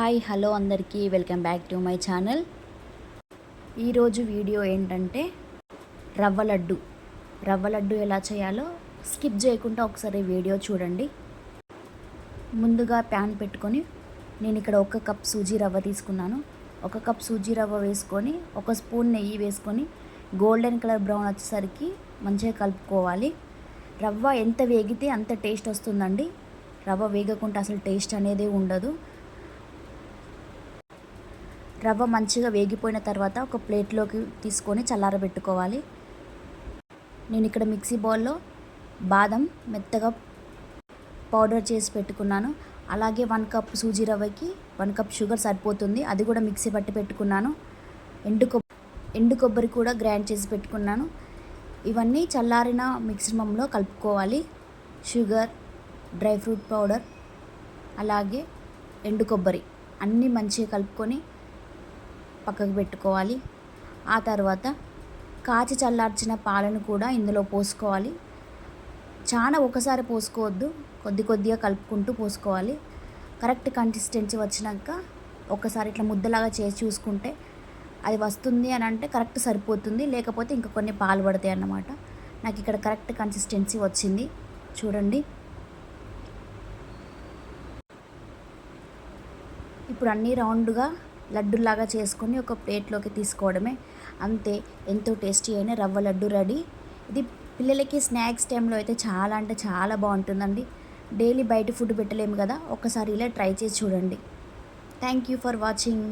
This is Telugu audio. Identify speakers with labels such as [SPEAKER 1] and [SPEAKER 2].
[SPEAKER 1] హాయ్ హలో అందరికీ welcome back to my channel. ఈరోజు వీడియో ఏంటంటే రవ్వ లడ్డు. రవ్వ లడ్డు ఎలా చేయాలో స్కిప్ చేయకుండా ఒకసారి వీడియో చూడండి. ముందుగా ప్యాన్ పెట్టుకొని నేను ఇక్కడ ఒక కప్ సూజీ రవ్వ తీసుకున్నాను. ఒక కప్ సూజీ రవ్వ వేసుకొని ఒక స్పూన్ నెయ్యి వేసుకొని గోల్డెన్ కలర్ బ్రౌన్ వచ్చేసరికి మంచిగా కలుపుకోవాలి. రవ్వ ఎంత వేగితే అంత టేస్ట్ వస్తుందండి. రవ్వ వేగకుండా అసలు టేస్ట్ అనేది ఉండదు. రవ్వ మంచిగా వేగిపోయిన తర్వాత ఒక ప్లేట్లోకి తీసుకొని చల్లారబెట్టుకోవాలి. నేను ఇక్కడ మిక్సీ బౌల్లో బాదం మెత్తగా పౌడర్ చేసి పెట్టుకున్నాను. అలాగే వన్ కప్ సూజీ రవ్వకి వన్ కప్ షుగర్ సరిపోతుంది. అది కూడా మిక్సీ పట్టి పెట్టుకున్నాను. ఎండు కొబ్బరి ఎండు కొబ్బరి కూడా గ్రైండ్ చేసి పెట్టుకున్నాను. ఇవన్నీ చల్లారిన మిశ్రమంలో కలుపుకోవాలి. షుగర్ డ్రై ఫ్రూట్ పౌడర్ అలాగే ఎండు కొబ్బరి అన్నీ మంచిగా కలుపుకొని పక్కకు పెట్టుకోవాలి. ఆ తర్వాత కాచి చల్లార్చిన పాలను కూడా ఇందులో పోసుకోవాలి. చాలా ఒకసారి పోసుకోవద్దు. కొద్ది కొద్దిగా కలుపుకుంటూ పోసుకోవాలి. కరెక్ట్ కన్సిస్టెన్సీ వచ్చినాక ఒకసారి ఇట్లా ముద్దలాగా చేసి చూసుకుంటే అది వస్తుంది అని అంటే కరెక్ట్ సరిపోతుంది. లేకపోతే ఇంకా కొన్ని పాలు పడతాయి అన్నమాట. నాకు ఇక్కడ కరెక్ట్ కన్సిస్టెన్సీ వచ్చింది. చూడండి. ఇప్పుడు అన్నీ రౌండ్గా లడ్డులాగా చేసుకొని ఒక ప్లేట్లోకి తీసుకోవడమే. అంతే ఎంతో టేస్టీ అయిన రవ్వ లడ్డు రెడీ. ఇది పిల్లలకి స్నాక్స్ టైంలో అయితే చాలా అంటే చాలా బాగుంటుందండి. డైలీ బయట ఫుడ్ పెట్టలేము కదా ఒకసారి ఇలా ట్రై చేసి చూడండి. Thank you for watching.